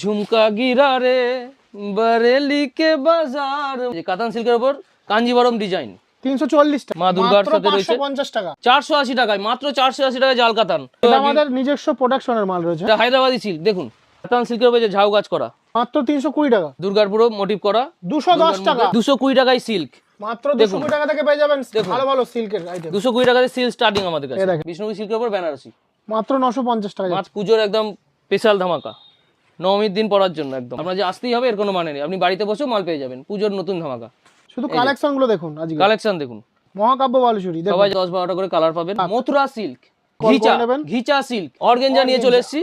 ঝুমকা গিরা রে বরেলি কে বাজার। যে কাতান সিল্কের উপর কাঞ্জিবরম ডিজাইন তিনশো চল্লিশ টাকা মা দুর্গার সাথে রয়েছে। 550 টাকা। চারশো আশি টাকায় মাত্র চারশো আশি টাকায় জাল কাতান আমাদের নিজস্ব প্রোডাকশনের মাল রয়েছে। হায়দ্রাবাদি সিল্ক দেখুন। কাতান সিল্কের উপর যে ঝাউ গাছ করা। মাত্র তিনশো কুড়ি টাকা। দুর্গার পুরো মোটিভ করা। দুশো দশ টাকা। দুশো কুড়ি টাকায় সিল্ক মাত্র দুশো কুড়ি টাকা থেকে পেয়ে যাবেন ভালো ভালো সিল্কের দুশো কুড়ি টাকায় সিল্ক স্টার্টিং আমাদের কাছে। বিষ্ণুপুর সিল্কের উপর বেনারসি মাত্র নশো পঞ্চাশ টাকা মাছ পুজোর একদম স্পেশাল ধামাকা। নবমীর দিন পড়ার জন্য একদম। আপনার যে আসতেই হবে এর কোনো মানে নেই। আপনি বাড়িতে বসেও মাল পেয়ে যাবেন। পুজোর নতুন ধামাকা। শুধু কালেকশনগুলো দেখুন আজকে। কালেকশন দেখুন। মহাকাব্য বালুচুরি দেখুন। সবাই দশ বারোটা করে কালার পাবেন। Mathura silk. Ghicha. Ghicha silk. Organza নিয়ে চলে এসেছি।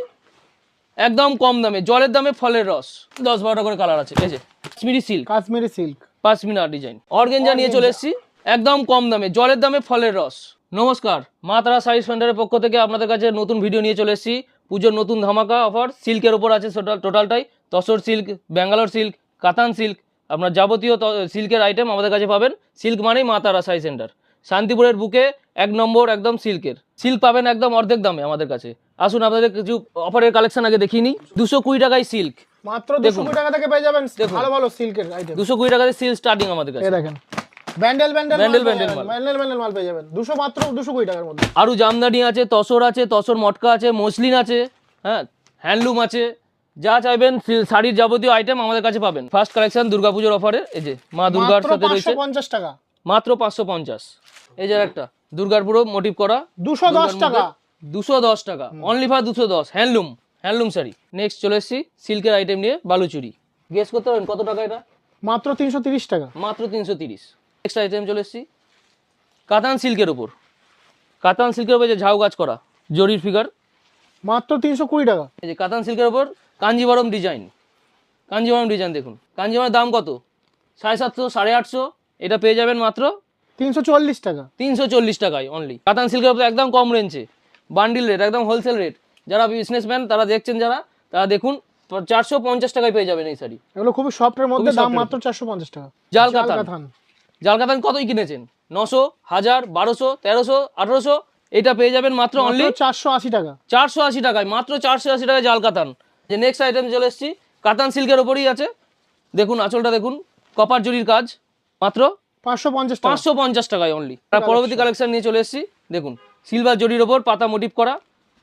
একদম কম দামে জলের দামে ফলের রস। দশ বারোটা করে কালার আছে। এই যে Kashmiri silk. Kashmiri silk. Pashmina design. Organza নিয়ে চলে এসেছি। একদম কম দামে জলের দামে ফলের রস। নমস্কার। মা তারা সাইজ সেন্টারের পক্ষ থেকে আপনাদের কাছে নতুন ভিডিও নিয়ে চলে এসেছি। পুজোর নতুন ধামাকা অফার সিল্কের উপর আছে টোটাল টোটালটাই tussar silk Bangalore silk katan silk আপনার যাবতীয় সিল্কের আইটেম আমাদের কাছে পাবেন। সিল্ক মানেই মা তারা সাই সেন্টার শান্তিপুরের বুকে এক নম্বর একদম সিল্কের সিল্ক পাবেন একদম অর্ধেক দামে আমাদের কাছে। আসুন আপনাদের কিছু অফারের কালেকশন আগে দেখিয়ে নিই। দুশো কুড়ি টাকায় সিল্ক মাত্র দুশো কুড়ি টাকা থেকে পেয়ে যাবেন ভালো ভালো সিল্কের আইটেম দুশো কুড়ি টাকায় সিল্ক স্টার্টিং আমাদের কাছে। দেখেন। ব্যান্ডেল ব্যান্ডেল ব্যান্ডেল ব্যান্ডেল ব্যান্ডেল মাল। ব্যান্ডেল ব্যান্ডেল মাল পেয়ে যাবেন। দুশো মাত্র দুশো কুড়ি টাকার মধ্যে। আরও জামদানি আছে তসর আছে তসর মটকা আছে মসলিন আছে হ্যাঁ হ্যান্ডলুম আছে। যা চাইবেন শাড়ির যাবতীয় আইটেম আমাদের কাছে পাবেন। ফার্স্ট কালেকশন দুর্গাপুজোর অফারে এই যে মা দুর্গার সাথে রয়েছে। পঞ্চাশ টাকা। মাত্র পাঁচশো পঞ্চাশ। এই যে একটা দুর্গার পুরো মোটিভ করা। দুশো দশ টাকা। দুশো দশ টাকা। অনলি ফর দুশো দশ। Handloom handloom sari. নেক্সট চলে এসেছি সিল্কের আইটেম নিয়ে বালুচুরি। গেস করতে পারেন কত টাকা এটা? মাত্র তিনশো তিরিশ টাকা। মাত্র তিনশো তিরিশ। নেক্সট আইটেম চলে এসেছি। কাতান সিল্কের উপর। কাতান সিল্কের উপর যে ঝাউ গাছ করা জরির ফিগার মাত্র তিনশো কুড়ি টাকা। এই যে কাতান সিল্কের উপর কাঞ্জিবরম ডিজাইন কাঞ্জিবরম ডিজাইন দেখুন। কাঞ্জিবরমের দাম কত? সাড়ে সাতশো সাড়ে আটশো এটা পেয়ে যাবেন মাত্র তিনশো চল্লিশ টাকা। তিনশো চল্লিশ টাকায় অনলি কাতান সিল্কের উপর একদম কম রেঞ্জে বান্ডিল রেট একদম হোলসেল রেট যারা বিজনেসম্যান তারা দেখছেন যারা তারা দেখুন চারশো পঞ্চাশ টাকায় পেয়ে যাবেন এই শাড়ি। এগুলো খুবই সফটের মধ্যে দাম মাত্র চারশো পঞ্চাশ টাকা। জাল জাল কাতান। জাল কাতান কতই কিনেছেন? নশো হাজার বারোশো তেরোশো আঠারোশো? এটা পেয়ে যাবেন মাত্র অনলি চারশো আশি টাকা। চারশো আশি টাকায় মাত্র চারশো আশি টাকায় জাল কাতান যে নেক্সট আইটেম চলে এসেছি কাতান সিল্কের ওপরই আছে। দেখুন আঁচলটা দেখুন কপার জরির কাজ মাত্র পাঁচশো পঞ্চাশ পাঁচশো পঞ্চাশ টাকায় অনলি তার পরবর্তী কালেকশন নিয়ে চলে এসেছি দেখুন সিলভার জরির ওপর পাতা মোটিভ করা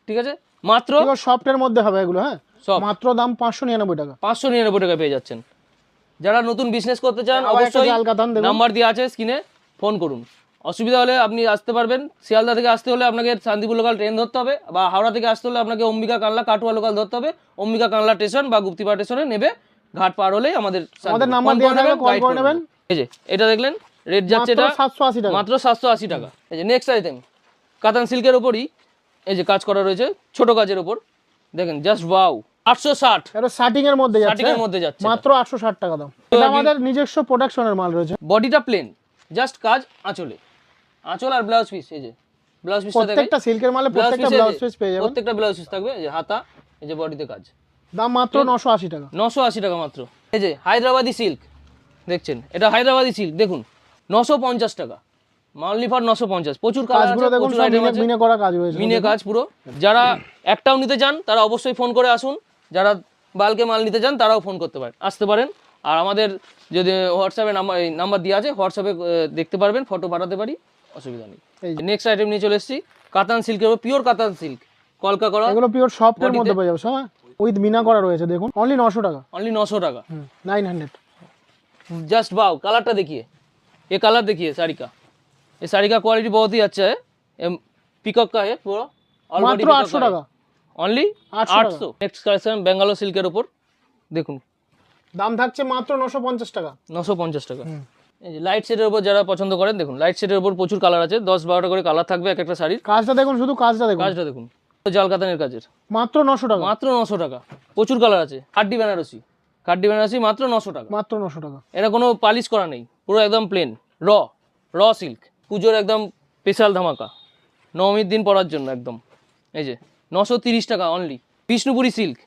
ঠিক আছে? মাত্র সফটের মধ্যে হবে এগুলো হ্যাঁ? সব মাত্র দাম পাঁচশো নিরানব্বই টাকা। পাঁচশো নিরানব্বই টাকায় পেয়ে যাচ্ছেন। যারা নতুন বিজনেস করতে চান অবশ্যই। নাম্বার দেওয়া আছে স্ক্রিনে ফোন করুন। অসুবিধা হলে আপনি আসতে পারবেন। শিয়ালদা থেকে আসতে হলে আপনাকে শান্তিপুর লোকাল ট্রেন ধরতে হবে বা হাওড়া থেকে আসতে হলে আপনাকে অম্বিকা কানলা কাটুয়া লোকাল ধরতে হবে। অম্বিকা কানলা স্টেশন বা গুপ্তিপাড়া স্টেশনে নেবে ঘাট পার হলেই আমাদের নাম্বার কল করে নেবেন। এই যে এটা দেখলেন রেট যাচ্ছে এটা সাতশো আশি টাকা। মাত্র সাতশো আশি টাকা। এই যে নেক্সট আইটেম কাতান সিল্কের ওপরই এই যে কাজ করা রয়েছে ছোট কাজের ওপর দেখেন জাস্ট ওয়াও আটশো ষাট। এটা শার্টিং এর মধ্যে যাচ্ছে Starting এর মধ্যে যাচ্ছে। মাত্র আটশো ষাট টাকা দাম। এটা আমাদের নিজস্ব প্রোডাকশনের মাল রয়েছে। বডিটা প্লেন জাস্ট কাজ আঁচলে। আঁচল আর ব্লাউজ পিস এই যে। ব্লাউজ পিসটা প্রত্যেকটা সিল্কের মালে প্রত্যেকটা ব্লাউজ পিস পেয়ে যাবেন। প্রত্যেকটা ব্লাউজ পিস থাকবে এই যে হাতা এই যে বডিতে কাজ। দাম মাত্র নশো আশি টাকা। মাত্র। এই যে হায়দ্রাবাদি সিল্ক দেখছেন? এটা হায়দ্রাবাদি সিল্ক দেখুন নশো পঞ্চাশ টাকা। মানলি ফর প্রচুর কাজ কাজগুলো প্রচুর আইটেম আছে। মিনে করা কাজ মিনে কাজ পুরো। যারা একটাও নিতে চান তারা অবশ্যই ফোন করে আসুন। যারা বালকে মাল নিতে চান তারাও ফোন করতে পারেন আসতে পারেন। আর আমাদের যদি হোয়াটসঅ্যাপে নাম্বার নাম্বার দেওয়া আছে হোয়াটসঅ্যাপে দেখতে পারবেন ফটো পাঠাতে পারি অসুবিধা নেই। নেক্সট আইটেম নিয়ে চলে এসেছি কাতান সিল্কের পিওর কাতান সিল্ক কলকা করা। এগুলো পিওর সফটের মধ্যে পেয়ে যাবে সব হ্যাঁ? উইথ মিনা করা রয়েছে দেখুন অনলি 900 টাকা। অনলি 900 টাকা। 900 জাস্ট বাউ কালারটা দেখিয়ে। এ কালার দেখিয়ে সারিকা এ ये কোয়ালিটি বহুতই क्वालिटी बहुत ही अच्छा है पीकॉक টাকা। অনলি 800 আটশো। নেক্সট কালেকশন ব্যাঙ্গালোর সিল্কের উপর। দেখুন। দাম থাকছে মাত্র নশো পঞ্চাশ টাকা। নশো পঞ্চাশ টাকা। লাইট শেডের উপর যারা পছন্দ করেন দেখুন লাইট শেডের উপর প্রচুর কালার আছে। দশ বারোটা করে কালার থাকবে এক একটা শাড়ির। কাজটা দেখুন শুধু কাজটা দেখুন। কাজটা দেখুন। জাল কাতানের কাজের। মাত্র নশো টাকা। মাত্র নশো টাকা। প্রচুর কালার আছে। খাড্ডি বেনারসি। খাড্ডি বেনারসি মাত্র নশো টাকা। মাত্র নশো টাকা। এটা কোনো পালিশ করা নেই। পুরো একদম প্লেন র। র সিল্ক পুজোর একদম স্পেশাল ধামাকা। নবমীর দিন পরার জন্য একদম। এই যে। নশো তিরিশ টাকা অনলি বিষ্ণুপুরি সিল্ক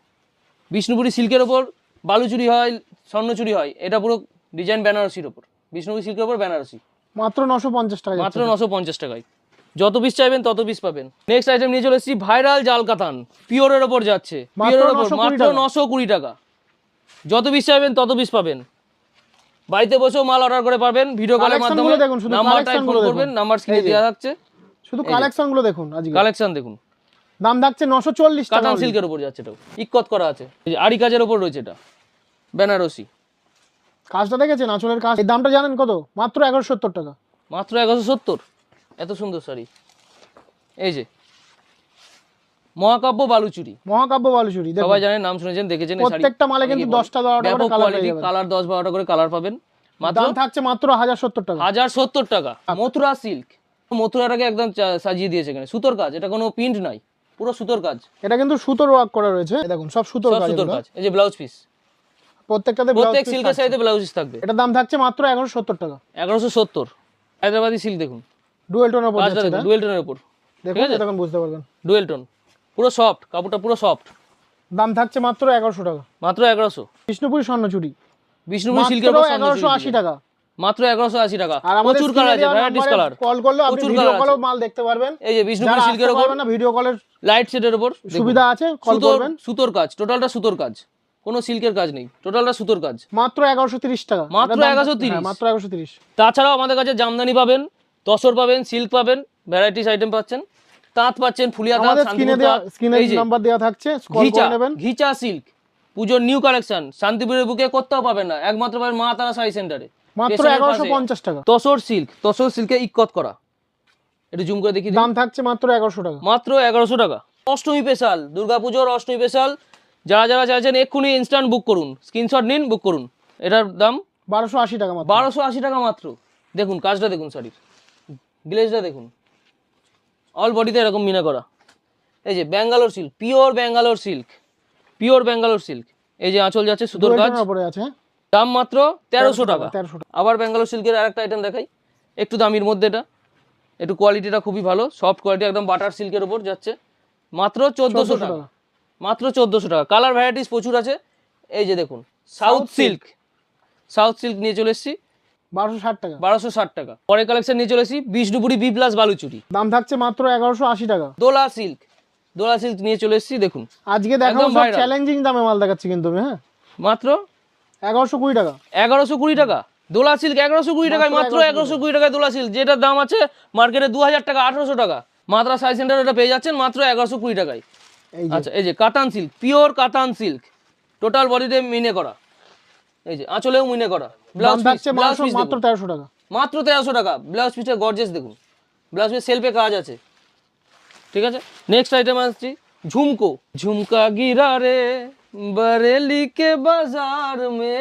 বিষ্ণুপুরি সিল্কের ওপর বালুচুরি হয় স্বর্ণচুরি হয় এটা পুরো ডিজাইন বেনারসির ওপর। বিষ্ণুপুরি সিল্কের ওপর বেনারসি মাত্র নশো পঞ্চাশ টাকা মাত্র নশো পঞ্চাশ টাকায়। যত পিস চাইবেন তত পিস পাবেন। নেক্সট আইটেম নিয়ে চলে এসেছি ভাইরাল জাল কাতান পিওরের ওপর যাচ্ছে। পিওরের ওপর মাত্র নশো কুড়ি টাকা। যত পিস চাইবেন তত পিস পাবেন। বাড়িতে বসেও মাল অর্ডার করে পাবেন ভিডিও কলের মাধ্যমে। নাম্বারটাই ফোন করবেন নাম্বার স্ক্রিনে দেওয়া থাকছে। শুধু কালেকশনগুলো দেখুন কালেকশন দেখুন। দাম থাকছে নশো চল্লিশ কাতান সিল্কের উপর যাচ্ছে এটা ইকত করা আছে। আড়ি কাজের উপর রয়েছে এটা। বেনারসি। কাজটা দেখেছেন? আঁচলের কাজ। দামটা জানেন কত? মাত্র এগারোশো সত্তর টাকা। মাত্র এগারোশো সত্তর? এত সুন্দর শাড়ি। এই যে। মহাকাব্য বালুচুরি। মহাকাব্য বালুচুরি সবাই জানেন নাম শুনেছেন দেখেছেন প্রত্যেকটা মালে কিন্তু দশটা বারোটা করে কালার কালার দশ বারোটা করে কালার পাবেন। মাত্র দাম থাকছে মাত্র হাজার সত্তর টাকা। হাজার সত্তর টাকা। মথুরা সিল্ক। মথুরাটাকে একদম সাজিয়ে দিয়েছে এখানে। সুতোর কাজ। এটা কোনো প্রিন্ট নাই পুরো সুতোর কাজ। এটা কিন্তু সুতোর ওয়ার্ক করা রয়েছে। দেখুন সব সুতোর কাজ সুতোর কাজ এই যে ব্লাউজ পিস প্রত্যেকটাতে প্রত্যেক সিল্কের সাইডে ব্লাউজ পিস থাকবে। এটা দাম থাকছে মাত্র এগারোশো সত্তর টাকা। এগারোশো সত্তর। হায়দ্রাবাদি সিল্ক দেখুন। ডুয়েল টোনের উপর যাচ্ছে দেখুন এটা। ডুয়েল টোনের উপর। দেখুন এটা দেখুন বুঝতে পারবেন। ডুয়েল টোন পুরো সফট কাপড়টা পুরো সফট দাম থাকছে মাত্র এগারোশো টাকা। মাত্র এগারোশো। বিষ্ণুপুরি স্বর্ণচুরি। বিষ্ণুপুর সিল্কের উপর এগারোশো আশি টাকা। মাত্র এগারোশো আশি টাকা। আর প্রচুর কালার আছে ভ্যারাইটিস কালার কল করলে আপনি প্রচুর ভিডিও colour মাল দেখতে পারবেন। এই যে বিষ্ণুপুর সিল্কের উপর না ভিডিও কলের লাইট সেটের উপর। সুবিধা আছে কল সুতোর করবেন। সুতোর কাজ টোটালটা সুতোর কাজ। কোনো সিল্কের কাজ নেই টোটালটা সুতোর কাজ। মাত্র এগারোশো তিরিশ টাকা। মাত্র এটার দাম- 1130 হ্যাঁ, মাত্র এগারোশো তিরিশ। তাছাড়াও আমাদের কাছে জামদানি পাবেন তসর পাবেন সিল্ক পাবেন ভ্যারাইটিস আইটেম পাচ্ছেন। তাঁত পাচ্ছেন ফুলিয়া তাঁত স্ক্রিনে দেওয়া স্ক্রিনে নাম্বার দেওয়া থাকছে কল করে নেবেন। ঘিচা সিল্ক পুজোর নিউ কালেকশন শান্তিপুরের বুকে কোথাও পাবেন না। একমাত্র পাবেন মা তারা সাই সেন্টারে মাত্র স্টেশনের এগারোশো পাশে। পঞ্চাশ টাকা। তসর সিল্ক তসর সিল্কে ইকত করা। একটু জুম করে দেখি দাম থাকছে মাত্র এগারোশো টাকা। মাত্র এগারোশো টাকা। অষ্টমী স্পেশাল দুর্গাপুজোর অষ্টমী স্পেশাল যারা যারা চাইছেন এক্ষুনি ইনস্ট্যান্ট বুক করুন। স্ক্রিনশট নিন বুক করুন। এটার দাম? বারোশো আশি টাকা মাত্র। বারোশো আশি টাকা মাত্র। দেখুন কাজটা দেখুন শাড়ির গ্লেজটা দেখুন। অল বডিতে এরকম মিনা করা। এই যে Bangalore silk pure Bangalore silk pure Bangalore silk এই যে আঁচল যাচ্ছে সুতোর কাজ। টোনের আছে? দাম মাত্র তেরোশো টাকা। আবার ব্যাঙ্গালোর সিল্কের আরেকটা আইটেম দেখাই। একটু দামির মধ্যে এটা। একটু কোয়ালিটিটা খুবই ভালো। সফট কোয়ালিটি একদম বাটার সিল্কের উপর যাচ্ছে। মাত্র চোদ্দোশো টাকা। মাত্র চোদ্দোশো টাকা। কালার ভ্যারাইটিস প্রচুর আছে। এই যে দেখুন সাউথ সিল্ক সাউথ সিল্ক নিয়ে চলে এসেছি। বারোশো ষাট টাকা। বারোশো ষাট টাকা। পরে কালেকশন নিয়ে চলে এসেছি। বিষ্ণুপুরি বি প্লাস বালুচুরি দাম থাকছে মাত্র এগারোশো আশি টাকা। দোলা সিল্ক দোলা সিল্ক নিয়ে চলে এসেছি দেখুন। আজকে viral। চ্যালেঞ্জিং দামে মাল দেখাচ্ছি কিন্তু আমি হ্যাঁ। মাত্র এগারোশো কুড়ি টাকা। এগারোশো কুড়ি টাকা? দোলা সিল্ক এগারোশো কুড়ি টাকায় মাত্র এগারোশো কুড়ি টাকায় দোলা সিল্ক যেটার দাম আছে মার্কেটে দু হাজার টাকা আঠারোশো টাকা। মাত্রা সাই সেন্টার এটা পেয়ে যাচ্ছেন মাত্র এগারোশো কুড়ি টাকায়। আচ্ছা এই যে katan silk pure katan silk total বডিতে মিনে করা। এই যে আঁচলেও মিনে করা। ব্লাউজ থাকছে পিস মাত্র তেরোশো টাকা। মাত্র তেরোশো টাকা। ব্লাউজ পিসটা গর্জেস দেখুন। ব্লাউজ পিস সেলফে কাজ আছে। ঠিক আছে? নেক্সট আইটেম আসছি। ঝুমকো। ঝুমকা গিরা রে। বরেলি কে বাজার মে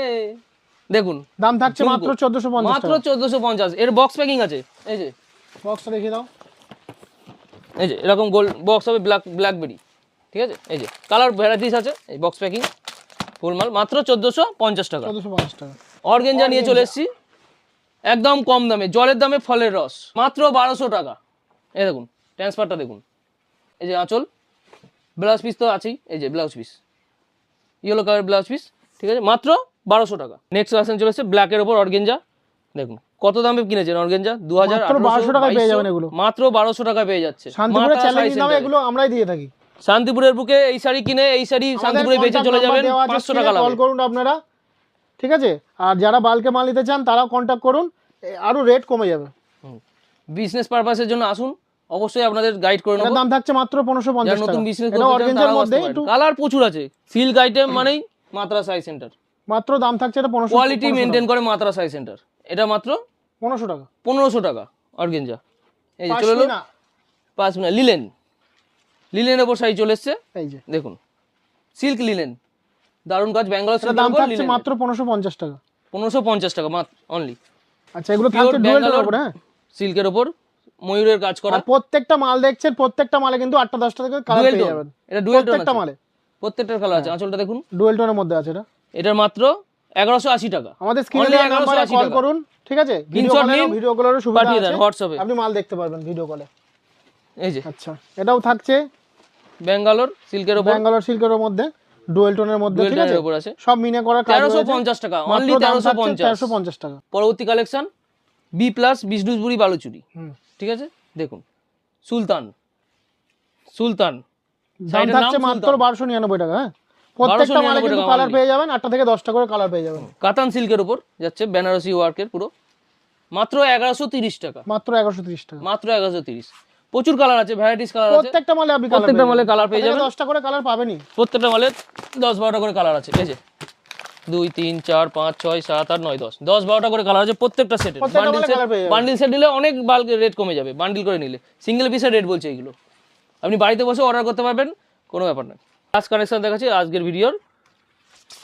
দেখুন দাম থাকছে মাত্র চোদ্দশো পঞ্চাশ মাত্র টাকা। চোদ্দোশো পঞ্চাশ। এর বক্স প্যাকিং আছে। এই যে। বক্সটা দেখিয়ে দাও। এই যে এরকম গোল্ড বক্স হবে ব্ল্যাক ব্ল্যাকবেরি ঠিক আছে? এই যে কালার ভ্যারাইটিস আছে। এই বক্স প্যাকিং ফুল মাল। মাত্র চোদ্দোশো পঞ্চাশ টাকা। চোদ্দশো পঞ্চাশ টাকা। অর্গেঞ্জা নিয়ে চলে এসেছি। একদম কম দামে জলের দামে ফলের রস। মাত্র বারোশো টাকা। এই দেখুন ট্রান্সফারটা দেখুন। এই যে আঁচল। ব্লাউজ পিস তো আছেই। এই যে blouse piece yellow colour blouse piece ঠিক আছে? মাত্র বারোশো টাকা। নেক্সট আসেন চলে এসেছে ব্ল্যাকের ওপর অর্গেঞ্জা দেখুন কত দামে কিনেছেন অর্গেঞ্জা দু হাজার মাত্র 1200 পেয়ে যাবেন এগুলো। মাত্র বারোশো টাকা পেয়ে যাচ্ছে। এগুলো আমরাই দিয়ে থাকি। শান্তিপুরের বুকে এই শাড়ি কিনে এই শাড়ি শান্তিপুরে বেঁচে চলে যাবেন পাঁচশো টাকা কল করুন আপনারা ঠিক আছে? আর যারা বালকে মাল নিতে চান তারাও কন্ট্যাক্ট করুন এ, আরও রেট কমে যাবে। বিজনেস পারপাসের জন্য আসুন। অবশ্যই আপনাদের গাইড করে নেব। দাম থাকছে মাত্র পনেরোশো যারা পঞ্চাশ নতুন টাকা। বিজনেস এটা অর্গেঞ্জার মধ্যে একটু কালার প্রচুর আছে। সিল্ক আইটেম মানেই মাত্রা সাই সেন্টার মাত্র দাম থাকছে এটা পনেরোশো কোয়ালিটি মেনটেন করে মাত্রা সাই সেন্টার এটা মাত্র পনেরোশো টাকা। পনেরোশো টাকা অর্গেঞ্জা এই যে চলে এলো। পাঁচ মিনিট লিলেন লিলেনের ওপর শাড়ি চলে এসছে। এই যে। দেখুন। সিল্ক লিলেন দারুণ কাজ ব্যাঙ্গালোর এটা সিল্কের দাম থাকছে মাত্র পনেরোশো পঞ্চাশ টাকা। পনেরোশো পঞ্চাশ টাকা মাত্র অনলি আচ্ছা এগুলো থাকছে ডুয়েল Bangalore উপরে হ্যাঁ? সিল্কের ওপর ময়ূরের কাজ করা। প্রত্যেকটা মাল দেখছেন প্রত্যেকটা মালে কিন্তু আটটা দশটা থেকে কালার পেয়ে যাবেন। এটা ডুয়েল টোন প্রত্যেকটা মালে। প্রত্যেকটার কালার আছে। আঁচলটা দেখুন। ডুয়েল টোনের মধ্যে আছে এটা। এটার মাত্র এগারোশো আশি টাকা। আমাদের স্ক্রিনে দেওয়া নাম্বারে কল। করুন ঠিক আছে? ভিডিও নিন, ভিডিও কলেরও সুবিধা আছে। হোয়াটসঅ্যাপে আপনি মাল দেখতে পারবেন ভিডিও কলে এই যে। আচ্ছা এটাও থাকছে। ব্যাঙ্গালোর সিল্কের ওপর। ব্যাঙ্গালোর সিল্কের মধ্যে ডুয়েল টোনের মধ্যে ঠিক আছে? সব মিনে করা কাজ তেরোশো রয়েছে পঞ্চাশ টাকা। অনলি দাম তেরোশো থাকছে পঞ্চাশ। তেরোশো পঞ্চাশ টাকা। পরবর্তী collection B plus Bishnupuri Baluchari. হুম। ঠিক আছে? দেখুন সুলতান সুলতান দাম থাকছে মাত্র। বারোশো নিরানব্বই টাকা হ্যাঁ? প্রত্যেকটা মালে কিন্তু কালার পেয়ে যাবেন আটটা থেকে দশটা করে কালার পেয়ে যাবেন। কাতান সিল্কের উপর যাচ্ছে বেনারসি ওয়ার্কের পুরো। মাত্র এগারোশো তিরিশ টাকা। মাত্র এগারোশো তিরিশ টাকা। মাত্র এগারোশো তিরিশ। প্রচুর কালার আছে ভ্যারাইটিস কালার আছে। প্রত্যেকটা মালে আপনি প্রত্যেকটা মালে কালার পেয়ে যাবেন। দশটা করে কালার পাবেনই। প্রত্যেকটা মালে দশ বারোটা করে কালার আছে এই যে দুই তিন চার পাঁচ ছয় সাত আট নয় দশ। দশ বারোটা করে কালার আছে প্রত্যেকটা সেটের বান্ডিল সেট। বান্ডিল সেট নিলে অনেক বাল্ক রেট কমে যাবে। বান্ডিল করে নিলে। সিঙ্গেল পিসের রেট বলছে এইগুলো আপনি বাড়িতে বসে অর্ডার করতে পারবেন কোনো ব্যাপার না। লাস্ট কানেকশন দেখাচ্ছি আজকের ভিডিওর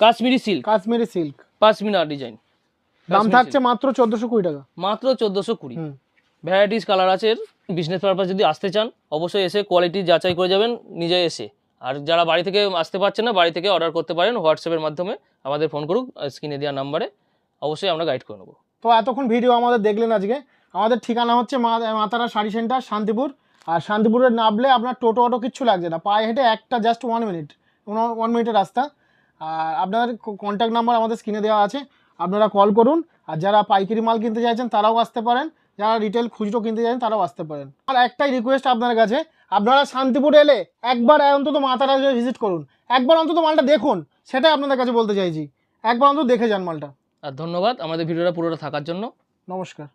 Kashmiri silk Kashmiri silk pashmina design দাম থাকছে মাত্র চোদ্দশো কুড়ি টাকা। মাত্র চোদ্দোশো কুড়ি। ভ্যারাইটিস কালার আছে। বিজনেস পারপাস যদি আসতে চান অবশ্যই এসে কোয়ালিটি যাচাই করে যাবেন নিজে এসে। আর যারা বাড়ি থেকে আসতে পারছেন না, বাড়ি থেকে অর্ডার করতে পারেন হোয়াটসঅ্যাপের মাধ্যমে আমাদের ফোন করুক স্ক্রিনে দেওয়া নাম্বারে অবশ্যই আমরা গাইড করে নেব। তো এতক্ষণ ভিডিও আমাদের দেখলেন আজকে। আমাদের ঠিকানা হচ্ছে মাতারা শাড়ি সেন্টার শান্তিপুর। আর শান্তিপুরে নামলে আপনার টোটো, অটো কিচ্ছু লাগছে না। পায়ে হেঁটে একটা জাস্ট ওয়ান মিনিট ওয়ান মিনিটের রাস্তা। আর আপনার কন্ট্যাক্ট নাম্বার আমাদের স্ক্রিনে দেওয়া আছে। আপনারা কল করুন। আর যারা পাইকারি মাল কিনতে চাইছেন, তারাও আসতে পারেন। যারা রিটেল খুচরো কিনতে চাইছেন, তারাও আসতে পারেন। আর একটাই রিকোয়েস্ট আপনার কাছে। আপনারা শান্তিপুর এলে একবার অন্তত মাতারা ভিজিট করুন একবার অন্তত মালটা দেখুন সেটাই আপনাদের কাছে বলতে চাইছি। একবার অন্তত দেখে যান মালটা। আর ধন্যবাদ আমাদের ভিডিওটা পুরোটা থাকার জন্য। নমস্কার।